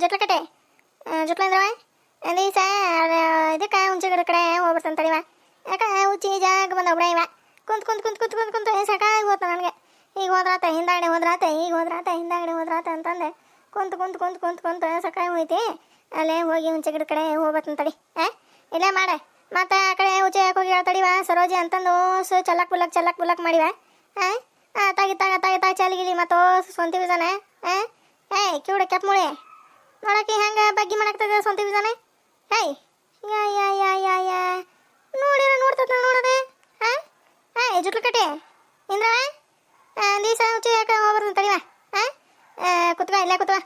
ಜೊಟ್ಲಕಟ್ಟೆ ಜೊಟ್ಲಂದ್ರವ ದಿವಸ ಇದಕ್ಕೆ ಹುಂಚೆ ಗಿಡ ಕಡೆ ಹೋಗ್ಬರ್ತಾನೆ ತಡಿವ ಯಾಕ ಹುಚ್ಚಿ ಜಾಗ ಬಂದ ಬಿಡ ಇವ ಕುಂತ್ ಕುಂತ್ ಕುಂತ್ ಕುಂತ್ ಕುಂತ್ ಸಾಕಾಗಿ ಹೋತ ನನಗೆ. ಈಗ ಹೋದ್ರಾತ ಹಿಂದಾಗಡೆ ಹೋದ್ರಾತ ಈಗ ಹೋದ್ರಾತ ಹಿಂದಾಗಡೆ ಹೋದ್ರಾತ ಅಂತಂದೆ. ಕುಂತ್ ಕುಂತ್ ಕುಂತ್ ಕುಂತ್ ಕುಂತ ಸಾಕಾಗಿ ಹೋಯ್ತಿ. ಅಲ್ಲೇ ಹೋಗಿ ಹುಂಚೆ ಗಿಡ ಕಡೆ ತಡಿ ಆ? ಇಲ್ಲೇ ಮಾಡ. ಮತ್ತೆ ಆ ಕಡೆ ಹುಚ್ಚೆ ಹೋಗಿ ತಡಿವ ಸರೋಜಿ ಅಂತಂದು ಸು ಚಲಕ್ ಬುಲಕ್ ಚಲಕ್ ಬುಲಕ್ ಮಾಡಿವ. ಆ, ತಾಗಿ ತಾಗ ತಾಗಿ ತಾಗಿ ಚಾಲಿಗಿಲಿ ಮತ್ತು ಸ್ವಂತಿ ಬಿಸಾನೆ ಹಾಂ ಏ ಕಿವಿಡ ಕೆಪ್ಪ ಮುಳೆ. ನೋಡಕ್ಕೆ ಹೆಂಗ ಬಗ್ಗಿ ಮಾಡಾಕ್ತದ ಸ್ವಂತ ಬಿದ್ದಾನೆ ಹೇಯ್ ಯಾ ಯಾ ಯಾ ಯಾ ಯಾ. ನೋಡಿರ ನೋಡ್ತದ ನೋಡದೆ? ಹಾ? ಹಾ ಜುಟ್ಲು ಕಟ್ಟೆ. ಇಂದ್ರ ದಿವಸ ಹುಚ್ಚು ಯಾಕೆ ಹೋಗ್ಬರ್ತಾನೆ ತಡಿವ? ಹಾ? ಕುತ್ವ ಇಲ್ಲ ಕುತ್ವ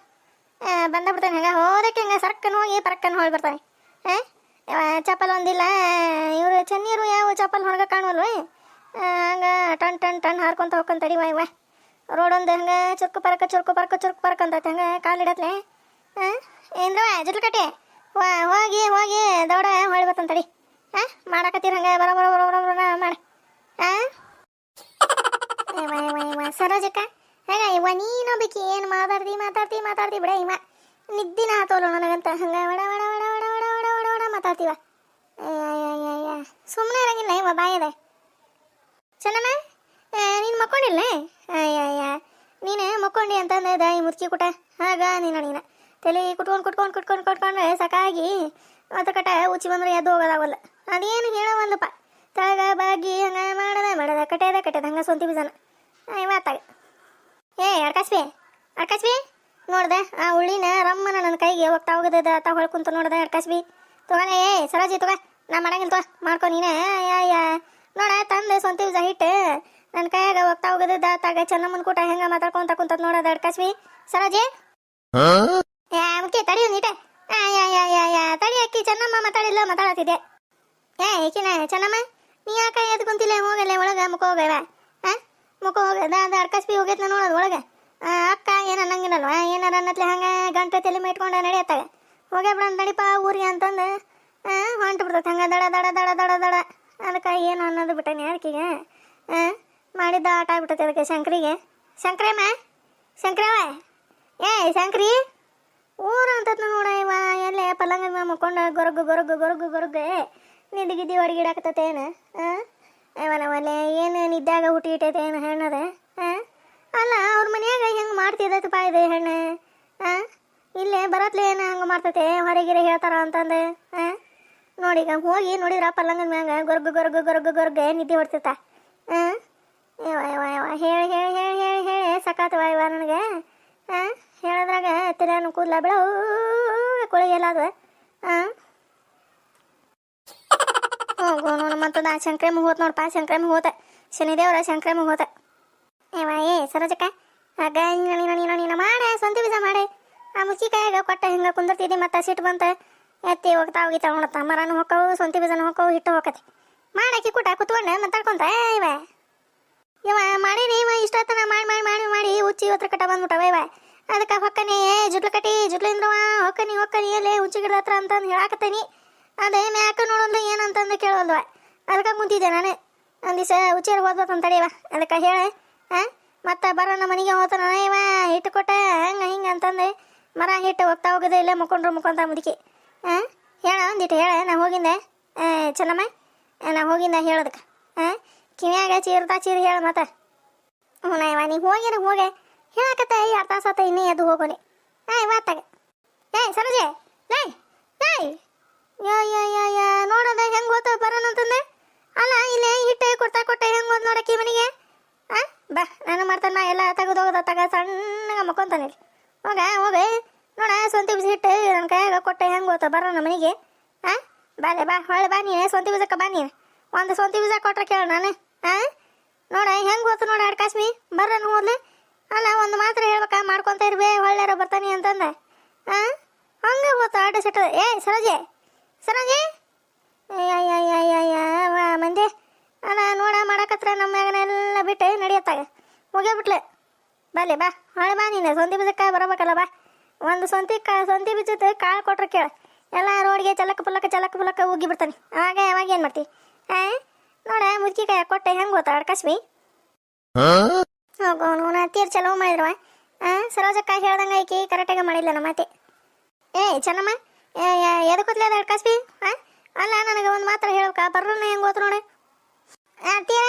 ಬಂದ ಬಿಡ್ತಾನೆ ಹಂಗೆ? ಹೋದಕ್ಕೆ ಹಂಗ? ಸರ್ಕನ್ ಹೋಗಿ ಪರಕ್ಕನ್ ಹೋಗಿ ಬರ್ತಾನೆ. ಹಾ? ಚಪ್ಪಲ್ ಒಂದಿಲ್ಲ. ಇವರು ಚೆನ್ನೀರು ಯಾವ ಚಪ್ಪಲ್ ಹೊರಗೆ ಕಾಣುವಲ್ವೇ? ಹಂಗ ಟನ್ ಟನ್ ಟನ್ ಹಾರ್ಕೊಂತ ಹೋಗ್ಕೊಂತ ತಡಿವ ಇವ ರೋಡ್ ಒಂದು ಹಂಗ ಚುರ್ಕು ಪರಕ ಚುರ್ಕು ಪರಕ ಚುರ್ಕು ಪರಕ ಅಂತೈತೆ ಹಂಗ ಕಾಲಿಡತ್ಲೆ ಹಾಂ? ಏನ್ರವ ವಾ, ಹೋಗಿ ಹೋಗಿ ದೌಡ ಹೊಳಿ ಬರ್ತಾನೆ ತಡಿ. ಹಾಂ? ಮಾಡಾಕತ್ತೀರ ಹಂಗ? ಬರೋ, ಬರ ಬರ ಬರ ಬರ, ಮಾಡ. ಹಾಂ? ಸರೋಜಕ್ಕ, ಹಂಗ ಇವ ನೀನು ಬೇಕಿ ಏನು ಮಾತಾಡ್ತಿ ಮಾತಾಡ್ತಿ ಮಾತಾಡ್ತಿ ಬಿಡ ಇವ. ನಿದ್ದಿನ ಆತೋಲ್ಲ ನನಗಂತ ಹಂಗ ಒಡ ಒಡ ಒಡ ಒಡ ಒಡ ಒಡ ಒಡ ಒಡ ಮಾತಾಡ್ತೀವ. ಸುಮ್ಮನೆ ಇರಂಗಿಲ್ಲ ಇವ ಬಾಯದೆ ಚೆನ್ನಮ್ಮ ನೀನು ಮಕ್ಕೊಂಡಿಲ್ಲ? ಅಯ್ಯಯ್ಯ, ನೀನು ಮಕ್ಕೊಂಡಿ ಅಂತಂದೆ, ದಾಯಿ ಮುದುಕಿ ಕುಟ. ಆಗ ನೀನು ನೀನು ತಲೆ ಕುಟ್ಕೊಂಡು ಕುಟ್ಕೊಂಡು ಕುಟ್ಕೊಂಡು ಕುಟ್ಕೊಂಡು ಸಾಕಾಗಿ ಮತ್ತೆ ಕಟ ಉಚ್ಚಿ ಬಂದ್ರೆ ಎದ್ದು ಹೋಗೋದಾಗಲ್ಲ. ಅದೇನು ಹೇಳವಲ್ಲಪ್ಪ. ತಳಗ ಬಾಗಿ ಹಂಗ ಮಾಡದ ಮಾಡದ, ಕಟ್ಟೆದ ಕಟ್ಟೆದ. ಹಂಗ ಸ್ವಂತಿ ಬೀಜನ. ಮಾತಾಗ ಏ ಅಡ್ಕಾಸ್ಬಿ ಅಡ್ಕಾಸ್ಬಿ ನೋಡ್ದೆ, ಆ ಉಳ್ಳಿನ ರಮ್ಮನ ನನ್ನ ಕೈಗೆ ಹೋಗ್ತಾ ಹೋಗದ ತಾ ಹೊಳ್ಕುಂತ ನೋಡ್ದೆ ಅಡ್ಕಾಸ್ಬಿ ತಗೋಣ ಏ, ಸರೋಜಿ, ತಗೋ, ನಾ ಮಾಡಂಗಿಲ್ಲ ತಗೋ, ಮಾಡ್ಕೊ ನೀನೇ. ನೋಡ, ತಂದೆ ಸ್ವಂತಿ ಬೀಜ ಹಿಟ್ಟು ನನ್ನ ಕೈಯಾಗ ಹೋಗ್ತಾ ಹೋಗದ ತಾಗ ಚೆನ್ನಮ್ಮನ ಕೂಟ ಹೆಂಗ ಮಾತಾಡ್ಕೊಂತ ಕುಂತ ನೋಡದ ಅಡ್ಕಾಸ್ಬಿ ಸರೋಜಿ? ಮುಖ್ಯ ತಡಿ ಒಂದು ಇಟೆ ಯಾ ಯಾ ಯಾ ಯಾ. ತಡಿ ಅಕ್ಕಿ, ಚೆನ್ನಮ್ಮ ಮಾತಾಡಿಲ್ಲ ಮಾತಾಡತ್ತಿದ್ದೆ. ಏ, ಏಕಿನ, ಚೆನ್ನಮ್ಮ, ನೀ ಯಾಕ ಎದ್ದು ಕುಂತಿಲ್ಲ? ಹೋಗಲ್ಲ, ಒಳಗ, ಮುಖ ಹೋಗವ. ಮುಖ ಹೋಗ ಅದ ಅರ್ಕಸ್ಬಿ ಹೋಗೈತ್ ನೋಡೋದು ಒಳಗ. ಅಕ್ಕ ಏನ ಅನ್ನಂಗಿಲ್ಲಲ್ವ ಏನಾರ ಅನ್ನತ್ಲೆ ಹಂಗ ಗಂಟೆ ತಲೆ ಮೇಟ್ಕೊಂಡ ನಡೆಯತ್ತಾಗ. ಹೋಗೇ ಬಿಡ ನಡಿಪ ಊರಿಗೆ ಅಂತಂದು ಹೊಂಟು ಬಿಡ್ತೈತೆ. ಹಂಗ ದಡ ದಡ ದಡ ದಡ ದಡ. ಅದಕ್ಕೆ ಏನು ಅನ್ನೋದು ಬಿಟ್ಟನೆ ಅದಕ್ಕಿಗೆ ಮಾಡಿದ್ದ ಆಟ ಆಗ್ಬಿಟ್ಟೈತೆ ಅದಕ್ಕೆ ಶಂಕರಿಗೆ. ಶಂಕ್ರಮ್ಮ? ಶಂಕ್ರವ ಏ ಶಂಕ್ರಿ? ಊರು ಅಂತ ನೋಡ ಇವ. ಎಲ್ಲೇ ಪಲ್ಲಂಗ ಮ್ಯಾಗ ಮುಕ್ಕೊಂಡು ಗೊರಗು ಗೊರಗು ಗೊರಗು ಗೊರಗು. ನಿದ್ದೆ ಗಿದ್ದಿ ಹೊರಗಿಡಾಕತ್ತೈತೆ ಏನು? ಅವನವಲ್ಲೇ ಏನು ನಿದ್ದಾಗ ಹುಟ್ಟಿ ಇಟ್ಟೈತೆ ಏನು ಹೆಣ್ಣದ? ಹಾಂ ಅಲ್ಲ, ಅವ್ರ ಮನ್ಯಾಗ ಹೆಂಗೆ ಮಾಡ್ತಿದ್ದಪ್ಪ ಇದೆ ಹೆಣ್ಣು? ಹಾಂ ಇಲ್ಲೇ ಬರತ್ಲೇ ಏನು ಹಂಗೆ ಮಾಡ್ತೈತೆ? ಹೊರಗಿರೆ ಹೇಳ್ತಾರ ಅಂತಂದು. ಹಾಂ ಈಗ ಹೋಗಿ ನೋಡಿದ್ರ ಪಲ್ಲಂಗದ ಮ್ಯಾಗ ಗೊರಗು ಗೊರಗು ಗೊರಗು, ಗೊರಗೆ ನಿದ್ದೆ ಹೊಡ್ತಿತ್ತ. ಹಾಂ ಯವ ಹೇಳಿ ಹೇಳಿ ಹೇಳಿ ಹೇಳಿ ಹೇಳಿ ಸಕಾತವ ಇವ ನನಗೆ. ಹಾಂ ಹೇಳದ್ರಾಗ ತಲೆಯನ್ನು ಕೂದಲ ಬಿಡ. ಕೊಳಿಗೆಲ್ಲ ಅದು. ಹಾಂ ಹೋಗು ನೋಡು ಮತ್ತದ ಶಂಕ್ರಮ ಹೋತ್ ನೋಡಪ್ಪ ಶಂಕ್ರಮ ಹೋತ ಶನಿದೇವರ ಶಂಕ್ರಮ ಹೋತ ಏವಾ ಏ, ಸರೋಜಕ್ಕ ನೀನು ನೀನು ನೀನು ಮಾಡೆ, ಸ್ವಂತ ಬೀಜ ಮಾಡೆ. ಆ ಮುಚ್ಚಿಕಾಯಾಗ ಕೊಟ್ಟ ಹಿಂಗೆ ಕುಂದಿರ್ತಿದ್ದಿ ಮತ್ತೆ ಸಿಟ್ಟು ಬಂತ. ಎತ್ತಿ ಹೋಗ್ತಾ ಹೋಗಿ ತಗೊಂಡತ್ತ ಮರನು ಹೊಕ್ಕವು, ಸ್ವಂತ ಬೀಜನ ಹೊಕ್ಕವು, ಹಿಟ್ಟು ಹೋಗತ್ತೆ ಮಾಡಾಕಿ ಕೂಟ, ಕುತ್ಕೊಂಡೆ ಮಾತಾಡ್ಕೊಂತ ಇವ. ಇವ, ಮಾಡೀನಿ, ಇವ, ಇಷ್ಟೊತ್ತನ, ಮಾಡಿ ಮಾಡಿ ಮಾಡಿ ಮಾಡಿ, ಉಚ್ಚಿ ಹತ್ರ ಕಟ ಬಂದ್ಬಿಟ್ಟವ, ಇವ. ಅದಕ್ಕೆ ಹೊಕ್ಕನಿ, ಏ ಜುಟ್ಲು ಕಟ್ಟಿ ಜುಟ್ಲಿಂದ್ರವ ಹೊಕ್ಕನಿ ಹೊಕ್ಕನಿ, ಎಲ್ಲೇ ಹುಚ್ಚು ಗಿಡದ ಹತ್ರ ಅಂತಂದು ಹೇಳಾಕತ್ತೀನಿ. ಅದೇ ಮ್ಯಾಕ ನೋಡೋದು ಏನಂತಂದು ಕೇಳೋಲ್ವ. ಅದಕ್ಕೆ ಕುಂತಿದ್ದೆ ನಾನು. ಒಂದು ದಿವಸ ಉಚ್ಚೇರಿ ಓದ್ಬೇಕಂತ ತಡೆಯವ ಅದಕ್ಕೆ ಹೇಳೆ ಹಾಂ ಮತ್ತೆ ನಮ್ಮ ಮನೆಗೆ ಹೋತಾನ ಇವ ಹಿಟ್ಟು ಕೊಟ್ಟ, ಹಂಗೆ, ಹಿಂಗೆ ಅಂತಂದು ಮರ ಹಿಟ್ಟು ಹೋಗ್ತಾ ಹೋಗೋದು ಇಲ್ಲೇ ಮುಕ್ಕೊಂಡ್ರು ಮುಕ್ಕೊಂತ ಮುದುಕಿ. ಹಾಂ ಹೇಳ, ಒಂದಿಟ್ಟು ಹೇಳ, ನಾ ಹೋಗಿಂದೆ. ಚೆನ್ನಮ್ಮ ನಾ ಹೋಗಿಂದೆ ಹೇಳೋದಕ್ಕೆ. ಹಾಂ ಕಿವಿಯಾಗ ಚೀರ್ತಾ ಚೀರಿ ಹೇಳ ಮತ್ತೆ. ಹ್ಞೂ ನಾ ಇವ ನೀ ಹೋಗಿನ ಹೋಗೆ. ಹೇಳಕತ್ತ ಎರಡು ತಾಸು ಆತ ಇನ್ನೇ ಎದ್ದು ಹೋಗೋನಿ ಏಯ್ ಇವತ್ತಾಗ ಏಯ್, ಸರೋಜೆ, ಏಯ್ ಏಯ್, ಯಾ ಯಾ ಯಾ ನೋಡದ ಹೆಂಗೆ ಹೋತ ಬರೋಣ ಅಲ್ಲ, ಇಲ್ಲೇ ಹಿಟ್ಟೆ ಕೊಡ್ತಾ ಕೊಟ್ಟೆ ಹೆಂಗೆ ಹೋದ್ ನೋಡಕ್ಕೆ ಮನೆಗೆ ಆ, ಬಾ, ನಾನು ಮಾಡ್ತಾನೆ, ನಾ ಎಲ್ಲ ತೆಗೆದು ಹೋಗದ ತಗ ಸಣ್ಣಗೆ ಮಕ್ಕೊಂತಾನೆ ಹೋಗ, ಹೋಗೆ ನೋಡ, ಸ್ವಂತ ಬೀಜ ಹಿಟ್ಟು ನನ್ನ ಕೈಯಾಗ ಕೊಟ್ಟೆ ಹೆಂಗೆ ಹೋತ ಬರೋಣ ಮನೆಗೆ. ಆ ಬಾಲೆ ಬಾ ಹೊಳೆ ಬಾ ನೀನೆ, ಸ್ವಂತ ಬೀಜಕ್ಕೆ ಬಾ ಒಂದು ಸ್ವಂತ ಬೀಜ ಕೊಟ್ರೆ ಕೇಳ ನಾನು. ಆ, ನೋಡ, ಹೆಂಗೆ ಹೋತು ನೋಡ ಅಡ್ಕಾಸ್ಮಿ ಬರ್ರನು ಹೋದ್ಲೆ ಅಲ್ಲ, ಒಂದು ಮಾತ್ರ ಹೇಳ್ಬೇಕ? ಮಾಡ್ಕೊಂತ ಇರ್ಬೇ ಒಳ್ಳೆಯರ ಬರ್ತಾನೆ ಅಂತಂದ. ಆ? ಹಂಗೆ ಹೋತ ಆಟ ಸೆಟ್ ಏ, ಸರೋಜೆ ಸರೋಜೆ? ಮಂದಿ. ಅಲ್ಲ ನೋಡ ಮಾಡಕತ್ರ ನಮ್ಮ ಮ್ಯಾಗನೆಲ್ಲ ಬಿಟ್ಟು ನಡೆಯತ್ತಾಗ. ಮುಗಿಯೋಬಿಟ್ಲೆ ಬಲೆ ಬಾ. ಹಳೆ ಬಾ ನೀನು. ಸೊಂತಿ ಬೀಜಕ್ಕೆ ಬರಬೇಕಲ್ಲ, ಬಾ. ಒಂದು ಸೊಂತಿ ಕಾ, ಸೊಂತಿ ಬೀಜದ ಕಾಳು ಕೊಟ್ರೆ ಕೇಳ. ಎಲ್ಲ ರೋಡ್ಗೆ ಚಲಕ ಪುಲಕ ಚಲಕ ಪುಲಕ ಉಗ್ಗಿ ಬಿಡ್ತಾನೆ. ಆಗ ಯಾವಾಗ ಏನು ಮಾಡ್ತಿ? ಹಾಂ ನೋಡ ಕೈ ಕೊಟ್ಟೆ. ಹೆಂಗೆ ಗೊತ್ತಾ ಅಡ್ಕಸ್ಮಿ ಹೋಗು ನಾ ತೀರ್ ಚಲೋ ಮಾಡಿದ್ರವ ಸರೋಜಕ್ಕ ಹೇಳ್ದಂಗೆ ಐಕಿ ಕರೆಕ್ಟಾಗಿ ಮಾಡಿಲ್ಲ ನಮ್ಮ ಮಾತೆ ಏ, ಚೆನ್ನಮ್ಮ ಎದಕ್ಕೊತ್ಲೆ ಅದ ಕಸ್ಬಿ? ಹಾಂ ಅಲ್ಲ, ನನಗೆ ಒಂದು ಮಾತ್ರ ಹೇಳ್ಬೇಕ ಬರ್ರನ್ನ ಹೆಂಗೆ ಗೊತ್ತು ನೋಡಿ. ಅತ್ತಿಯೇ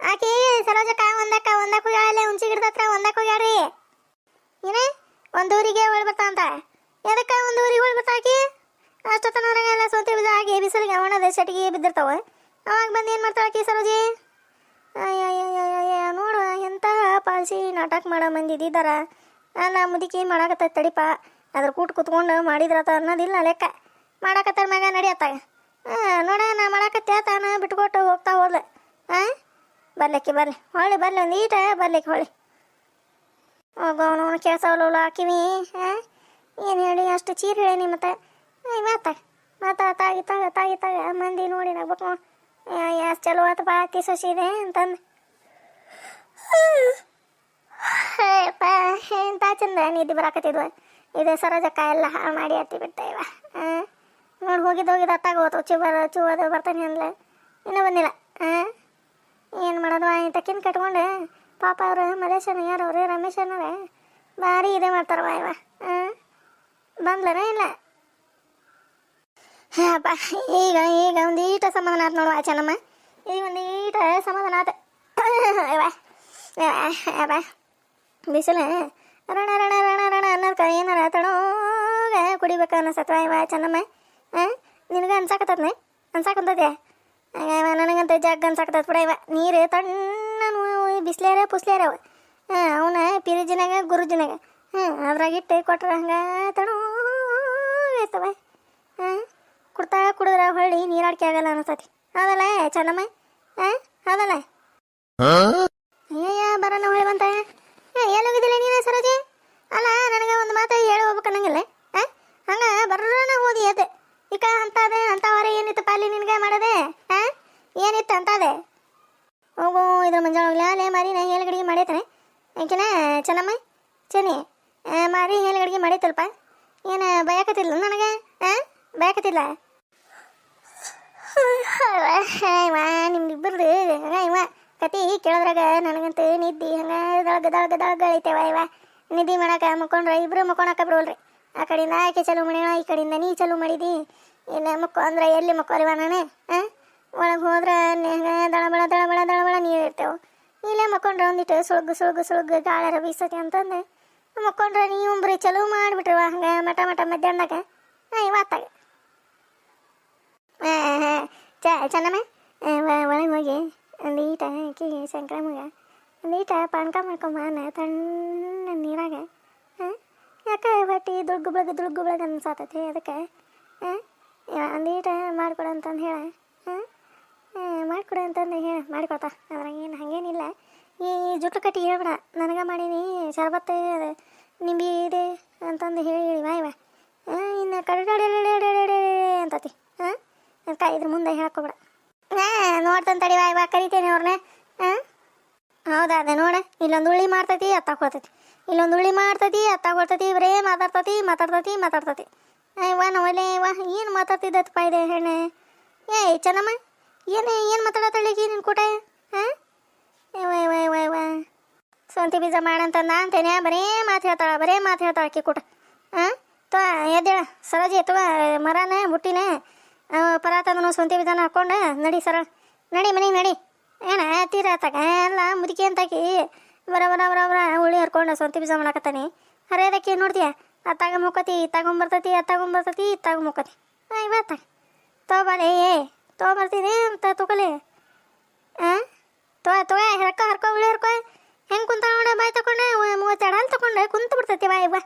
ಆಕಿ, ಸರೋಜಕ್ಕ, ಒಂದಕ್ಕ ಒಂದಕ್ಕ ಹೋಗ್ಯಾಳೆ ಹುಂಚಿ ಗಿಡದ ಹತ್ರ ಒಂದಕ್ಕ ಹೋಗ್ಯಾಳ್ರಿ ಏನೇ, ಒಂದು ಊರಿಗೆ ಬರ್ತಾ ಅಂತ. ಎದಕ್ಕೆ ಒಂದು ಊರಿಗೆ ಹೊಳ್ ಬರ್ತಾ ಆಕಿ? ಅಷ್ಟೊತ್ತನವರೆಗೆಲ್ಲ ಸೋತಿ ಬಿದ್ದ ಆಗಿ ಬಿಸಿಲಿಗೆ ಅವಣದ ಸೆಟಿಗೆ ಬಿದ್ದಿರ್ತಾವ. ಅವಾಗ ಬಂದು ಏನು ಮಾಡ್ತಾಳೆ ಆಕಿ ಸರೋಜಿ? ನೋಡು, ಎಂತ ಪಾಲ್ಸಿ ನಾಟಕ ಮಾಡೋ ಮಂದಿ ಇದ್ದಿದ್ದಾರ ನಾ ಮುದುಕಿ ಮಾಡಾಕತ್ತ ತಡಿಪ. ಅದ್ರ ಕೂಟ್ ಕುತ್ಕೊಂಡು ಮಾಡಿದ್ರತ ಅನ್ನೋದಿಲ್ಲ ಲೆಕ್ಕ. ಮಾಡಾಕತ್ತಾರ ಮ್ಯಾಗ ನಡಿಯತ್ತಾಗ ನೋಡ, ನಾ ಮಾಡಾಕತ್ತೆ ತಾನ ಬಿಟ್ಕೊಟ್ಟು ಹೋಗ್ತಾ ಹೋದ್ಲ. ಹಾಂ ಬರ್ಲಿಕ್ಕೆ ಬರ್ಲಿ, ಹೊಳ್ಳಿ, ಬರ್ಲಿ, ಒಂದು ಈಟ ಬರ್ಲಿಕ್ಕೆ ಹೊಳ್ಳಿ. ಹೋಗೋನು ಕೇಳ್ಸವಲ್ಲ ಹಾಕಿವಿ. ಹಾಂ ಏನು ಹೇಳಿ, ಅಷ್ಟು ಚೀರ್ ಹೇಳಿ ಮತ್ತೆ ಮಾತಾಗ ಮಾತಾ ತಾಗಿ, ತಾಗ ತಾಗಿ, ತಾಗ, ಮಂದಿ ನೋಡಿ ನಗ್ಬಿಟ್ಟು ಎಷ್ಟು ಚಲೋ ಆತು ಬಾ ಅಕ್ಕಿ ಸೊಸಿ ಇದೆ ಅಂತಂದು ಹೇಯಪ್ಪ ಎಂತ ಚಂದ ನಿದ್ದೆ ಬರಾಕತ್ತಿದ್ವ ಇದು ಸರೋಜಕ್ಕ ಎಲ್ಲ ಹಾಳು ಮಾಡಿ ಹತ್ತಿ ಬಿಡ್ತಾ ಇವ ನೋಡಿ ಹೋಗಿದ್ದು ಹೋಗಿದ್ದು ಅತ್ತಾಗೋತು ಚೂ ಬರ ಚೂ ಅದು ಬರ್ತಾನೆ ಅಂದ್ಲೆ ಇನ್ನೂ ಬಂದಿಲ್ಲ ಹಾಂ ಏನು ಮಾಡೋದು ಇಂತಕ್ಕಿನ ಕಟ್ಕೊಂಡು ಪಾಪ ಅವರು ಮಲೇಶನ ಯಾರು ಅವ್ರು ರಮೇಶ್ ಅನ್ನೋರೆ ಭಾರಿ ಇದೇ ಮಾಡ್ತಾರವ ಇವ ಹಾಂ ಬಂದ್ಲನ ಇಲ್ಲ ಅಪ್ಪ ಈಗ ಈಗ ಒಂದು ಈಟ ಸಮಾಧಾನ ಆತು ನೋಡುವ ಚೆನ್ನಮ್ಮ ಈಗ ಒಂದು ಈಟ ಸಮಾಧಾನ ಆತ. ಯವ್ವ. ಬಿಸಿಲು. ರಣ ರಣ ರಣ ರಣ ಅನ್ನೋದ್ಕ ಏನಾರ ತಣೋಗ ಕುಡಿಬೇಕು ಅನ್ನಿಸತ್ವ ಇವ ಚೆನ್ನಮ್ಮ ಹಾಂ ನಿನಗೆ ಅನ್ಸಾಕತ್ತದ್ನೆ? ಅನ್ಸಾಕಂತದ್ಯಾ? ನನಗಂತ ಜಗ್ ಅನ್ಸಾಕತ್ತದ ಬಿಡ ಇವ ನೀರು ತಣ್ಣನು ಬಿಸ್ಲೇರ ಪುಸ್ಲೇರವ ಹಾಂ ಅವನ ಪಿರಿಜಿನಾಗ, ಗುರುಜಿನಾಗ. ಹಾಂ ಅದ್ರಾಗಿಟ್ಟು ಕೊಟ್ರೆ ಹಂಗೆ ತಡೋ ಆಯ್ತವ ಕುಡಿದ್ರೆ ಹೊಳ್ಳಿ ನೀರಾಡ್ಕೆ ಆಗಲ್ಲ ಅನಿಸ್ತತಿ. ಹೌದಲ್ಲ ಚೆನ್ನಮ್ಮ ಹಾಂ ಹೌದಲ್ಲ? ಅಯ್ಯಯ್ಯ ಬರೋಣ ಹೊಳ್ಳಿ ಬಂತ. ಎಲ್ಲಿ ನೀನ ಸರೋಜಿ? ಅಲ್ಲ ನನಗೆ ಒಂದು ಮಾತು ಹೇಳಿ ಹೋಗ್ಬೇಕು ಅನ್ನಂಗಿಲ್ಲ. ಹಾಂ ಹಂಗೆ ಬರ್ರನ ಹೋದಿ ಅದೇ. ಈಗ ಅಂತದೆ ಅಂತವರ ಏನಿತ್ತು ಪಾಲಿ ನಿನಗೆ ಮಾಡದೆ? ಹಾಂ ಏನಿತ್ತು ಅಂತದೆ ಹೋಗು ಇದ್ರ ಮುಂಜಾನೆ ಹೋಗ್ಲಿ? ಅಲ್ಲೇ ಮಾರಿ ನಾ ಹೇಳ್ಗಡಿಗೆ ಮಾಡೈತಾನೆ. ಯಾಕೆನ ಚೆನ್ನಮ್ಮ? ಚೆನ್ನಿ ಮಾರಿ ಹೇಲ್ಗಡಿಗೆ ಮಾಡೈತಲ್ಪ ಏನು ಬಯಕತ್ತಿಲ್ಲ ನನಗೆ? ಹಾಂ ಬಯಕತ್ತಿಲ್ಲ ಹಂಗ ಇವ. ಕತಿ, ಕೇಳೋದ್ರಾಗ ನನಗಂತೂ ನಿದ್ದಿ ಹಂಗ ದಳಗ ದಳಗ ದಳಗ ಐತೆವ ಇವ. ನಿದ್ದಿ ಮಾಡಾಕ ಮುಕ್ಕೊಂಡ್ರೆ ಇಬ್ರು ಮುಕ್ಕೊಳಕ್ಕೆ ಬಿಡೋಲ್ರಿ. ಆ ಕಡೆಯಿಂದ ಆಕೆ ಚಲೋ ಮಾಡ್ಯಾಳ, ಈ ಕಡೆಯಿಂದ ನೀ ಚಲೋ ಮಾಡಿದಿ. ಇಲ್ಲ ಮುಕ್ಕೋ, ಅಂದ್ರೆ ಎಲ್ಲಿ ಮುಕ್ಕೋಲಿವ ನಾನು? ಹಾಂ ಒಳಗೆ ಹೋದ್ರೆ ಹಂಗ ದಳಬಳ ದಳಬಳ ದಳಬಳ ನೀರು ಇರ್ತೇವೆ. ಇಲ್ಲೇ ಮಕ್ಕೊಂಡ್ರೆ ಒಂದಿಟ್ಟು ಸುಳುಗು, ಸುಳ್ಗು ಸುಳ್ಗು ಗಾಳರ ಬೀಸತಿ ಅಂತಂದು. ಮಕ್ಕೊಂಡ್ರೆ ನೀವು ಬರೀ ಚಲೋ ಮಾಡಿಬಿಟ್ರವ, ಹಂಗೆ ಮಟ ಮಟ ಮಧ್ಯಾಹ್ನದಾಗ. ಹಾಂ ಇವತ್ತಾಗ ಚ ಚೆನ್ನಮ್ಮ ಒಳಗೆ ಹೋಗಿ ಒಂದು ಈಟ ಹಾಕಿ ಸಂಕ್ರಮಗ ಒಂದು ಈಟ ಪಾನಕ ಮಾಡ್ಕೊಂಬಾನ ತಣ್ಣ ನೀರಾಗ ಯಾಕೆ ಬಟ್ಟಿ ದುಡ್ಗು ಬೆಳಗ್ಗೆ ದುಡ್ಗು ಬೆಳಗ್ಗೆ ಅನ್ಸಾತೈತಿ ಅದಕ್ಕೆ ಹಾಂ ಒಂದು ಈಟ ಮಾಡ್ಕೊಡು ಅಂತಂದು ಹೇಳ ಮಾಡಿಕೊಡು ಅಂತಂದು ಹೇಳ ಮಾಡಿಕೊಡ್ತಾ ಅದ್ರಾಗ ಏನು ಹಾಗೇನಿಲ್ಲ ಈ ಜುಟ್ಟು ಕಟ್ಟಿ ಹೇಳ್ಬೇಡ ನನಗೆ ಮಾಡೀನಿ ಶರಬತ್ತು ನಿಂಬೆ ಇದೆ ಅಂತಂದು ಹೇಳಿ ಹೇಳಿ ವಾಯ್ ವಾ ಇನ್ನು ಕಡೆ ಅಂತತಿ ಹಾಂ ಅದಕ್ಕೆ ಇದ್ರ ಮುಂದೆ ಹೇಳ್ಕೊಬೇಡ ಹಾಂ, ನೋಡ್ತಾನೆ ತಡಿ ವಾಯ್ ಬಾ, ಕರಿತೇನೆ ಅವ್ರನ್ನ ಹೌದಾ, ಅದೇ ನೋಡ, ಇಲ್ಲೊಂದು ಉಳ್ಳಿ ಮಾಡ್ತೈತಿ ಅತ್ತಾಗ ಕೊಡ್ತೈತಿ ಇಲ್ಲೊಂದು ಉಳ್ಳಿ ಮಾಡ್ತೈತಿ ಅತ್ತಾಗ ಕೊಡ್ತೈತಿ ಬರೇ ಮಾತಾಡ್ತತಿ ಮಾತಾಡ್ತತಿ ಮಾತಾಡ್ತತಿ. ವಾ ನಾವಲ್ಲೇ ವಾ ಏನು ಮಾತಾಡ್ತಿದ್ದಪ್ಪ ಇದೆ, ಹೆಣ್ಣೆ? ಏ, ಚೆನ್ನಮ್ಮ, ಏನು ಏನು ಮಾತಾಡತ್ತಳಿಗೆ ನಿನ್ನ ಕೂಟ? ಹಾಂ? ವೈ ವೈ ವೈ, ವಾ. ಸ್ವಂತಿ ಬೀಜ ಮಾಡಂತಂದ ಅಂತೇನೆ, ಬರೇ ಮಾತು ಹೇಳ್ತಾಳ, ಬರೇ ಮಾತು ಹೇಳ್ತಾಳೆ ಅಕ್ಕಿ ಕೂಟ. ಹಾಂ? ತೋ, ಎದ್ದೇಳ ಸರಜಿ ತೋ ಮರನ, ಬುಟ್ಟಿನ. ಪರ ತಂದನು ಸ್ವಂತಿ ವಿಧಾನ ಹಾಕೊಂಡು. ನಡಿ ಸರ ನಡಿ ಮನೆಗೆ ನಡಿ. ಏನ ತೀರ ಆತಾಗ. ಎಲ್ಲ ಮುದುಕಿ ಅಂತಾಕಿ ಬರ ಬರ ಬರ ಬರ ಉಳ್ಳಿ ಹರ್ಕೊಂಡು ಸ್ವಂತ ಬೀಜ ಮಾಡಾಕತ್ತಾನೆ. ಹರಿಯೋದಕ್ಕೆ ನೋಡ್ತೀಯ? ಅತ್ತಾಗ ಮುಕ್ಕತಿ ತಗೊಂಬರ್ತತಿ ಅತ್ತಾಗೊಂಬರ್ತತಿ ಇತ್ತಾಗ ಮುಕ್ಕತಿ. ಹಾಂ ಇವತ್ತ ತೊಗೊಬಾಲೆ ಏ ತೊಗೊಬರ್ತೀನಿ ಅಂತ ತಗೊಲೆ ಹಾಂ ತೋ ತೋ ಹೆರ್ಕ, ಹರ್ಕೊ ಉಳಿ ಹರ್ಕೊ. ಹೆಂಗೆ ಕುಂತ ನೋಡ, ಬಾಯಿ ತಗೊಂಡೆ ಮೂವತ್ತೆರಡು ಹಾಲು ತಗೊಂಡೆ. ಕುಂತು ಬಿಡ್ತೈತಿ ಬಾಯಿ ಬಾ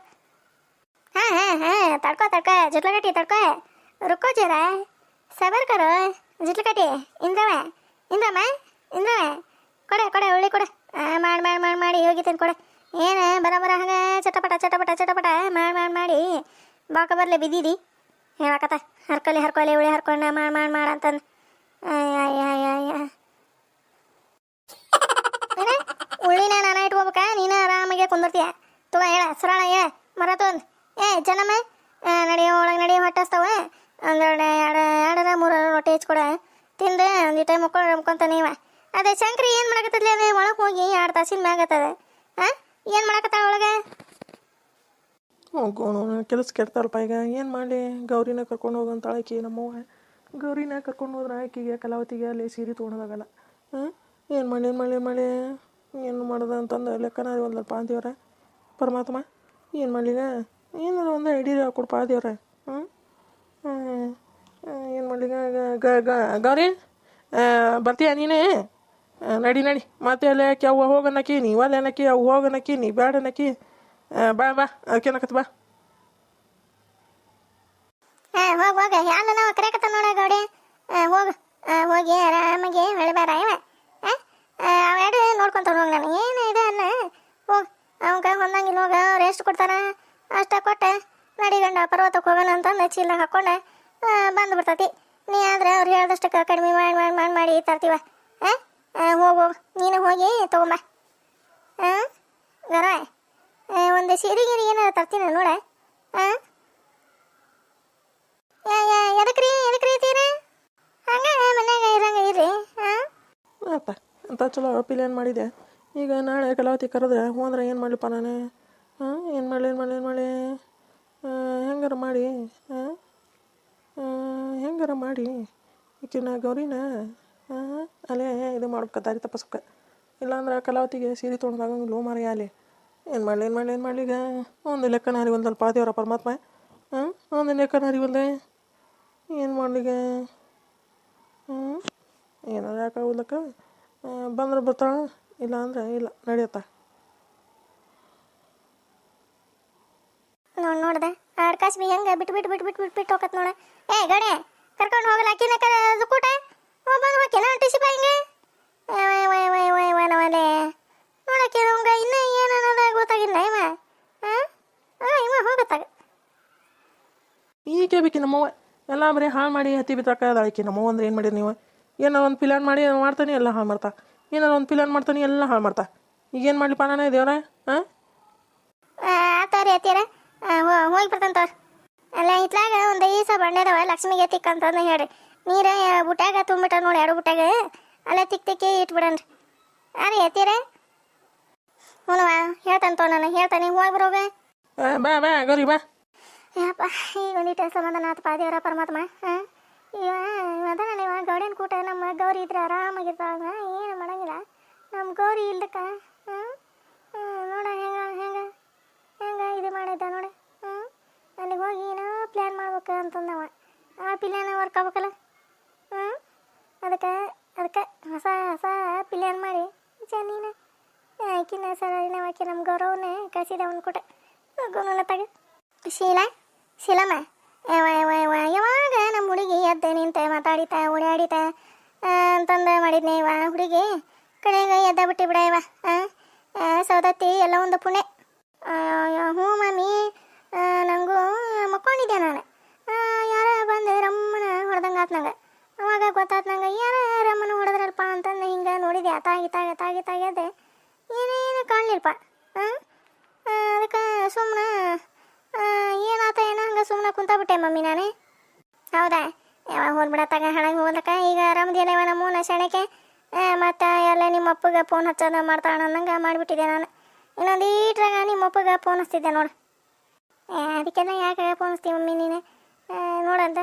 ಹಾಂ ಹಾಂ ಹಾಂ, ತಡ್ಕೊ ತಡ್ಕೊ ಗಟ್ಟಿ ತಡ್ಕೊ. ರುಕ್ಕೋ ಜೀರ ಸಬರ್ ಕರೋ ಜುಟ್ಲಗಟ್ಟಿ ಇಂದ್ರವ ಇಂದ್ರಮ್ಮ ಇಂದ್ರವ ಕೊಡೆ ಕೊಡೆ ಉಳ್ಳಿ ಕೊಡೆ. ಮಾಡಿ ಮಾಡಿ ಮಾಡಿ ಮಾಡಿ ಹೋಗಿತ್ತೇನೆ ಕೊಡೆ. ಏನು, ಬರ ಬರ, ಹಂಗೆ, ಚಟಪಟ ಚಟಪಟ ಚಟಪಟ, ಮಾಡಿ ಮಾಡಿ ಮಾಡಿ ಬಾಕ ಬರ್ಲೆ ಬಿದ್ದಿದಿ. ಹೇಳಕತ್ತ, ಹರ್ಕೊಲಿ ಹರ್ಕೊಲಿ ಉಳಿ ಹರ್ಕೊಂಡ, ಮಾಡಿ ಮಾಡಿ, ಮಾಡ ಅಂತಂದು. ಉಳ್ಳಿನ ನಾನು ಇಟ್ಕೋಬೇಕಾ, ನೀನು ಆರಾಮಾಗೆ ಕುಂದಿರ್ತೀಯ. ತುಗ ಹೇಳ, ಸರಳ ಹೇಳ, ಮರ ತೊಂದು. ಏ, ಚೆನ್ನಮ್ಮ ನಡೆಯೋ ಒಳಗೆ ನಡೆಯೋ ಹೊಟ್ಟಸ್ತಾವ ಒಂದೆರಡು ಎರಡು ಎರಡರ ಮೂರರ ರೊಟ್ಟಿ ಹೆಚ್ಕೊಡ. ತಿಂದು ಟೈಮ್ ಮುಕ್ಕೊಂಡು ಮುಕ್ಕೊಂತ ನೀವ ಅದೇ ಶಂಕ್ರಿ ಏನು ಮಾಡಕತ್ತದ್ಲಿ ಅದೇ ಒಳಗೆ ಹೋಗಿ ಎರಡು ತಾಸಿನ ಮ್ಯಾಗತ್ತದ ಹಾಂ ಏನು ಮಾಡಕತ್ತಾಳ ಒಳಗೆ? ಕೆಲಸ ಕೆಡ್ತಾರಪ್ಪ ಈಗ. ಏನು ಮಾಡಲಿ? ಗೌರಿನ ಕರ್ಕೊಂಡು ಹೋಗಂತಾಳ ಆಕಿ ನಮ್ಮವ್ವ. ಗೌರಿನ ಕರ್ಕೊಂಡು ಹೋದ್ರೆ ಆಕಿಗೆ, ಕಲಾವತಿಗೆ ಅಲ್ಲಿ ಸೀರೆ ತೊಗೊಳೋದಾಗಲ್ಲ ಏನು ಮಾಡಿ ಏನು ಮಾಡಿ ಏನು ಮಾಡಿ ಏನು ಮಾಡೋದು ಅಂತಂದು ಲೆಕ್ಕನ ಒಂದಲ್ಪ ದೇವ್ರ ಪರಮಾತ್ಮ, ಏನು ಮಾಡಲಿಗ ಏನಾರು ಒಂದು ಐಡಿಯಾ ಕೊಡಪ್ಪ ದೇವ್ರ ಹ್ಞೂ ಏನು ಮಾಡಲಿ? ಗೌರಿ? ಬರ್ತೀಯ ನೀನೇ? ನಡಿ ನಡಿ. ಮತ್ತೆ ಅಲ್ಲೇ ಯಾಕೆ ಅವು ಹೋಗನಕಿ ನೀವು ಅಲ್ಲಿ ಅನ್ನಕಿ ಅವು ಹೋಗನಕಿ ನೀ ಬೇಡ ಅನ್ನಕಿ. ಬಾ ಬಾ, ಅದಕ್ಕೆ ಅನ್ನಕತ್ ಬಾ. ಹಾ ಹೋಗ ಯಾಲ ನಾವು ಕರೆಕತ್ತ ನೋಡ ಗೌಡಿ ಹೋಗ. ಹೋಗು ಹೋಗಿ ಆರಾಮಾಗಿ ಹೇಳಬೇಡ ಇವ. ಅವೆರಡು ನೋಡ್ಕೊಂತ ಹೋಗ ನಾನು. ಏನು ಇದೆ ಅನ್ನ? ಹೋಗ. ಅವಂಗ ಹೊಂದಂಗಿಲ್ಲ ಹೋಗ. ಅವ್ರು ಎಷ್ಟು ಕೊಡ್ತಾರ? ಅಷ್ಟ ಕೊಟ್ಟ. ನಡಿಗಂಡ ಪರ್ವತಕ್ಕೆ ಹೋಗೋಣ ಅಂತಂದು ಚೀಲ ಹಾಕೊಂಡ ಬಂದು ಬಿಡ್ತತಿ. ನೀ ಆದ್ರೆ ಅವ್ರು ಹೇಳ್ದಷ್ಟಕ್ಕೆ ಕಡಿಮೆ ಮಾಡಿ ಮಾಡಿ ಮಾಡಿ ಮಾಡಿ ತರ್ತೀವ? ಹಾಂ ಹೋಗು ನೀನು ಹೋಗಿ ತಗೊಂಬ. ಹಾಂ ಗರ ಒಂದು ಸೀರೆ ಗೀರೆ ಏನಾರ ತರ್ತೀನಿ ನೋಡ. ಹಾಂ ಎದಕ್ರಿ ಎದಕ್ರಿ ಐತೀರ ಹಂಗ ಮನ್ಯಾಗ ಇರಂಗ ಇರ್ರಿ ಹಾಂ ಅಪ್ಪ, ಅಂತ ಚಲೋ ಪ್ಲಾನ್ ಮಾಡಿದೆ ಈಗ ನಾಳೆ ಕಲಾವತಿ ಕರೆದ್ರೆ ಹೋದ್ರೆ ಏನು ಮಾಡಲಿಪ್ಪ ನಾನು? ಹಾಂ ಏನು ಮಾಡಲಿ ಏನು ಮಾಡಲಿ ಏನು ಮಾಡಲಿ? ಹೆಂಗಾರ ಮಾಡಿ ಹಾಂ ಹೆಂಗಾರ ಮಾಡಿ? ಈಕಿನ ಗೌರಿನ ಅಲೆ ಅಲ್ಲೇ ಇದು ಮಾಡ್ಬೇಕು, ದಾರಿ ತಪ್ಪಿಸ್ಬೇಕು. ಇಲ್ಲಾಂದ್ರೆ ಕಲಾವತಿಗೆ ಸೀರೆ ತೊಗೊಂಡಾಗಂಗಿಲ್ಲ ಮಾರಿ ಅಲ್ಲಿ ಏನು ಮಾಡಲಿ ಏನು ಮಾಡಲಿ ಏನು ಮಾಡಲಿ ಈಗ? ಒಂದು ಲೆಕ್ಕನ ಹರಿವಲ್ದಲ್ಲ ಪಾದೇವ್ರ ಪರಮಾತ್ಮ. ಹಾಂ ಒಂದು ಲೆಕ್ಕನ ಹರಿವಲ್ದೆ ಏನು ಮಾಡ್ಲಿಗ ಹ್ಞೂ ಏನಾರ ಯಾಕಾಗುಲ್ಲಕ್ಕ ಬಂದ್ರೆ ಬರ್ತಾಳ ಇಲ್ಲ ಅಂದ್ರೆ ಇಲ್ಲ, ನಡೆಯತ್ತ. ನೋಡ್ದೆ. ಬಿ ಹೆಂಗ ಬಿಟ್ಟು ಬಿಟ್ಟು ಬಿಟ್ಟು ಬಿಟ್ಟು ಬಿಟ್ಟು ಬಿಟ್ಟು ಹೋಗತ್ ನೋಡ. ಏ ಗಣೆ ಕರ್ಕೊಂಡು ಹೋಗಲ್ಲ ಅಕ್ಕಿನ ಕರ ಕೂಟ ಬಂದು ಹೋಕಿನ ಟಿಸಿ ನವಲೆ. ನೋಡಕ್ಕೆ ಅವಂಗ ಇನ್ನೂ ಏನು ಅನ್ನೋದ ಗೊತ್ತಾಗಿಲ್ಲ ಇವ. ಹಾಂ ಇವ ಹೋಗತ್ತಾಗ ಈಕೆ ಬೇಕಿ ನಮ್ಮವ್ವ ಎಲ್ಲ ಬರೀ ಹಾಳು ಮಾಡಿ ಹತ್ತಿ ಬಿತ್ತಾಕ ಅದಾಳಕಿ ನಮ್ಮವ್ವ ಅಂದ್ರೆ ಏನು ಮಾಡಿರಿ ನೀವು? ಏನೋ ಒಂದು ಪ್ಲಾನ್ ಮಾಡಿ ಮಾಡ್ತಾನೆ ಎಲ್ಲ ಹಾಳು ಮಾಡ್ತಾ. ಏನಾರ ಒಂದು ಪ್ಲಾನ್ ಮಾಡ್ತಾನೆ ಎಲ್ಲ ಹಾಳು ಮಾಡ್ತಾ. ಈಗೇನು ಮಾಡ್ಲಿಪ್ಪ ನಾನೇ ದೇವ್ರ ಹಾಂ ಆತವ್ರಿ ಅತ್ತೀರ ಹೋಗಿ ಬರ್ತಂತ ಅಲ್ಲ ಇತ್ಲಾಗ ಒಂದು ಈಸ ಬಂಡೆದವ ಲಕ್ಷ್ಮಿಗೆ ತಿಕ್ಕಂತಂದು ಹೇಳ್ರಿ. ನೀರು ಬುಟ್ಯಾಗ ತುಂಬಿಟ್ಟ ನೋಡಿ ಎರಡು ಬುಟ್ಯಾಗ. ಅಲ್ಲ ತಿಕ್ ತಿಕ್ಕಿ ಇಟ್ಬಿಡನ್ರಿ. ಅರೆ ಎತ್ತೀರ? ಹ್ಞೂ ಹೇಳ್ತಾನೆ ತೋ ನಾನು ಹೇಳ್ತಾನೆ ಹೋಗಿ ಬರೋಗ? ಬಾ ಬಾ ಗೌರಿ ಬಾ. ಯಪ್ಪ ಈಗ ಒಂದಿಟ್ಟು ಸಮಾಧಾನ ಆತಪ್ಪ ದೇವರ ಪರಮಾತ್ಮ ಹಾಂ ಇವ ಅದಾನ ಇವ ಗೌಡನ ಕೂಟ ನಮ್ಮ ಗೌರಿ ಇದ್ರೆ ಆರಾಮಾಗಿರ್ತಾವ ಏನು ಮಾಡಂಗಿಲ್ಲ. ನಮ್ಮ ಗೌರಿ ಇಲ್ದಕ್ಕ ಹಾಂ ನೋಡ ಹೆಂಗ ಇದು ಮಾಡಿದ್ದ ನೋಡಿ ಹಾಂ ಅಲ್ಲಿಗೆ ಹೋಗಿ ಏನೋ ಪ್ಲ್ಯಾನ್ ಅಂತಂದವ. ಆ ಪ್ಲ್ಯಾನ್ ವರ್ಕ್ ಆಗ್ಬೇಕಲ್ಲ ಹಾಂ ಅದಕ್ಕೆ ಅದಕ್ಕೆ ಹೊಸ ಹೊಸ ಪಿಲ್ಯಾನ್ ಮಾಡಿ. ನೀನು. ಆಕಿನ ಸರ ಆಕಿ ನಮ್ಮ ಗೌರವನೇ ಕಳಿಸಿದ ಒಂದು ಕೊಟ್ಟೆ. ಗುಣ ತಗ. ಶೀಲಾ, ಶೀಲಮ್ಮ. ಯಾವ ಯಾವ ಯಾವ ಯಾವಾಗ ನಮ್ಮ ಹುಡುಗಿ ಎದ್ದೆ ನಿಂತೆ ಮಾತಾಡಿತ, ಓಡಾಡಿತ ಅಂತಂದ ಮಾಡಿದ್ನೆ ಇವ ಹುಡುಗಿ? ಕಡೆಗೆ ಎದ್ದ ಬಿಟ್ಟಿ ಬಿಡ ಇವ ಸೌದತ್ತಿ ಎಲ್ಲ ಒಂದು ಪುಣೆ ಆ, ಹ್ಞೂ ಮಮ್ಮಿ ಆ, ನನಗೂ ಮಕ್ಕೊಂಡಿದ್ದೆ ನಾನು ಆ, ಯಾರ ಬಂದು ರಮ್ಮನ ಹೊಡೆದಂಗೆ ಆತ್ ನಂಗೆ ಅವಾಗ ಗೊತ್ತಾತ್ ನಂಗೆ ಯಾರ ರಮ್ಮನ ಹೊಡೆದ್ರಲ್ಪ ಅಂತಂದು ಹಿಂಗೆ ನೋಡಿದೆ ತಾಗಿ ತಾಗ ತಾಗಿ ತಾಗ್ಯದೆ ಏನೇನು ಕಾಣಲಿಲ್ಪ ಹಾಂ ಅದಕ್ಕೆ ಸುಮ್ಮನೆ ಏನಾತ ಏನೋ ಸುಮ್ಮನೆ ಮಮ್ಮಿ ನಾನೇ. ಹೌದಾ? ಯಾವಾಗ ಹೋಗ್ಬಿಡತ್ತಾಗ ಹಣ ಹೋಗ್ಲಕ್ಕ ಈಗ ಆರಾಮದಿಲ್ಲ ನಮ್ಮ ನಶಾಣಕ್ಕೆ ಮತ್ತು ಎಲ್ಲ ನಿಮ್ಮ ಅಪ್ಪಗೆ ಫೋನ್ ಹಚ್ಚೋದು ಮಾಡ್ತಾಳ ಅನ್ನಂಗೆ ಮಾಡಿಬಿಟ್ಟಿದೆ ನಾನು. ಇನ್ನೊಂದು ಈಟ್ರಾಗ ನಿಮ್ಮ ಅಪ್ಪಗೆ ಫೋನ್ ಹಚ್ತಿದ್ದೆ ನೋಡು. ಅದಕ್ಕೆಲ್ಲ ಯಾಕೆ ಫೋನ್ ಹಚ್ತೀವಿ ಮಮ್ಮಿ ನೀನು? ನೋಡಂತ.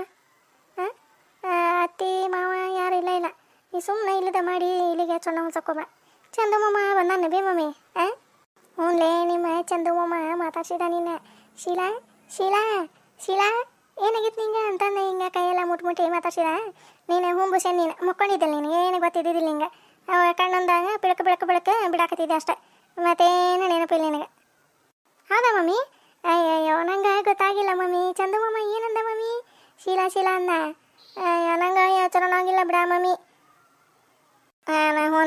ಅತ್ತಿ, ಮಾವ ಯಾರು ಇಲ್ಲ ಇಲ್ಲ. ನೀ ಸುಮ್ಮನೆ ಇಲ್ಲದ ಮಾಡಿ ಇಲ್ಲಿಗೆ ಚೊನ್ನ ಹೊಸಕ್ಕೊಬೇಡ ಚಂದ ಮಾಮ ಬಂದಾನೆ ಬೇ ಮಮ್ಮಿ? ಹಾಂ? ಹ್ಞೂನ್ಲೇ, ನಿಮ್ಮ ಚಂದು ಮಾಮ ಮಾತಾಡ್ಸಿದ ನೀನು ಶೀಲಾ ಶೀಲಾ. ಶೀಲಾ ಏನಾಗಿತ್ತು ನಿಂಗೆ? ಅಂತಂದು, ಹಿಂಗೆ ಕೈಯೆಲ್ಲ ಮುಟ್ ಮುಟ್ಟಿ ಮಾತಾಡ್ಸಿದ. ನೀನು ಹುಂಬುಸೆ ನೀನು ಮುಕ್ಕೊಂಡಿದ್ದಿಲ್ಲ ನೀನು ಏನು ಗೊತ್ತಿದ್ದಿದ್ದಿಲ್ಲ ಹಿಂಗೆ ಕಣ್ಣೊಂದಾಗ ಬೆಳಕು ಬೆಳಕು ಬೆಳಕು ಬಿಡಾಕತ್ತಿದ್ದೆ ಅಷ್ಟೆ. ಮತ್ತೇನು ನೆನಪಿಲ್ಲ ನಿನಗೆ. ಹೌದಾ ಮಮ್ಮಿ? ಅಯ್ಯಯ್ಯೋ, ನಂಗೆ ಗೊತ್ತಾಗಿಲ್ಲ ಮಮ್ಮಿ. ಚಂದು ಮಮ್ಮ, ಏನಂದ ಮಮ್ಮಿ? ಶೀಲಾ ಶೀಲಾ ಅಂದ. ಅಯ್ಯೋ, ನಂಗೆ ಆಗಿಲ್ಲ ಬಿಡ ಮಮ್ಮಿ. ಹ್ಞೂ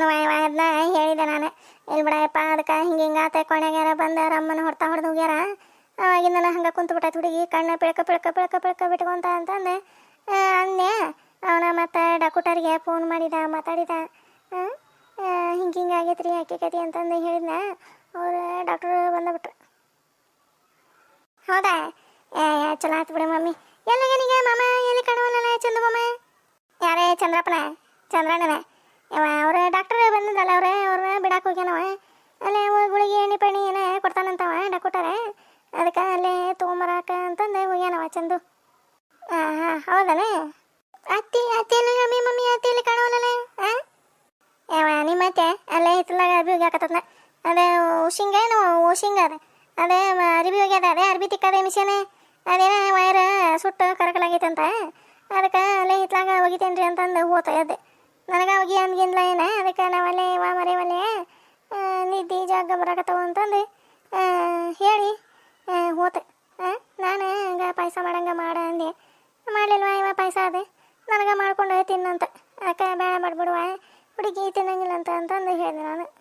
ಅದನ್ನ ಹೇಳಿದೆ ನಾನು. ಇಲ್ಲಿ ಬಿಡಯಪ್ಪ ಅದಕ್ಕೆ ಹಿಂಗೆ ಹಿಂಗೆ ಆತ ಕೊನೆಗ್ಯಾರ ಬಂದ ಅಮ್ಮನ ಹೊಡ್ತಾ ಹೊಡೆದು ಹೋಗ್ಯಾರ. ಅವಾಗಿಂದ ನಾನು ಹಂಗೆ ಕುಂತು ಬಿಟ್ಟೈತೆ ಹುಡುಗಿ, ಕಣ್ಣು ಪಿಳಕ ಪಿಳಕ ಪಿಳಕ ಪಿಳಕ ಬಿಟ್ಕೊಂತ ಅಂತಂದು. ಅನ್ನೆ ಅವನ ಮತ್ತೆ ಡಾಕುಟರ್ಗೆ ಫೋನ್ ಮಾಡಿದ, ಮಾತಾಡಿದ. ಹಿಂಗೆ ಹಿಂಗೆ ಆಗೈತೆ ರೀ ಆಕೆ ಕತಿ ಅಂತಂದು ಹೇಳಿದ್ನ. ಅವ್ರು ಡಾಕ್ಟ್ರು ಬಂದ್ಬಿಟ್ರು. ಹೌದಾ? ಚಲೋ ಆಯ್ತು ಬಿಡು ಮಮ್ಮಿ. ಎಲ್ಲಿಗನಿಗೆ ಮಾಮ? ಎಲ್ಲಿ ಕಾಣುವಲ್ಲ ಚಂದು ಮಾಮ? ಯಾರೇ ಚಂದ್ರಪ್ಪನ? ಚಂದ್ರಣ್ಣನ? ಅವ ಅವ್ರ ಡಾಕ್ಟರ್ ಬಂದಿದ್ದಲ್ಲ ಅವ್ರೆ ಅವ್ರ ಬಿಡಕ್ಕೆ ಹೋಗ್ಯಾನವ. ಅಲ್ಲೇ ಗುಳಿಗೆ ಎಣ್ಣೆ ಪಣ್ಣಿ ಏನ ಕೊಡ್ತಾನಂತವ ಡಾಕ್ಟರ? ಅದಕ್ಕೆ ಅಲ್ಲೇ ತೊಗೊಂಬರಾಕ ಅಂತಂದು ಹೋಗ್ಯಾನವ ಚಂದು. ಹಾಂ ಹಾಂ ಹೌದನೇ? ಅತ್ತಿ ಅತ್ತಿ ಎಲ್ಲಿ ಮಮ್ಮಿ ಮಮ್ಮಿ ಅತ್ತಿ ಇಲ್ಲಿ ಕಾಣವಲ್ಲೇ ಹಾಂ ಯಾವ ನಿಮ್ಮ ಅತ್ತೆ ಅಲ್ಲೇ ಹಿತ್ತಲಾಗ ಅರ್ಬಿ ಹೋಗ್ಯಾಕತ್ತದ ಅದೇ ಉಶಿಂಗ ಏನು ಉಶಿಂಗ ಅದ. ಅದೇ ಅರ್ಬಿ ಹೋಗ್ಯದ ಅದೇ ಅರ್ಬಿ ತಿಕ್ಕದೆ ಮಿಷನ್. ಅದೇನ ವೈರ ಸುಟ್ಟು ಕರಕಲಾಗೈತಂತ. ಅದಕ್ಕೆ ಅಲ್ಲೇ ಹಿತ್ಲಾಗ ಹೋಗಿತೇನ್ರಿ ಅಂತಂದು ಹೋತ ನನಗೆ ಹೋಗಿ ಅಂದ್ಗಿಂದ್ಲ ಏನ? ಅದಕ್ಕೆ ನಾವಲ್ಲೇ ವಾ ಮರೆ ಒಲೆ ನಿದ್ದೆ ಜಾಗ ಬರಾಕತ್ತವ ಅಂತಂದು ಹೇಳಿ. ಆ, ಹೋತೆ. ನಾನು ಹಂಗ ಪಾಯಸ ಮಾಡಂಗ ಮಾಡ ಅಂದೆ. ಮಾಡಲಿಲ್ವ ಇವ ಪಾಯಸ ಅದೇ? ನನಗೆ ಮಾಡ್ಕೊಂಡು ತಿನ್ನಂತ. ಅಕ್ಕ ಬೇಡ ಮಾಡ್ಬಿಡುವ? ಹುಡುಗಿ ತಿನ್ನಂಗಿಲ್ಲ ಅಂತ ಅಂತಂದು ಹೇಳಿದೆ ನಾನು.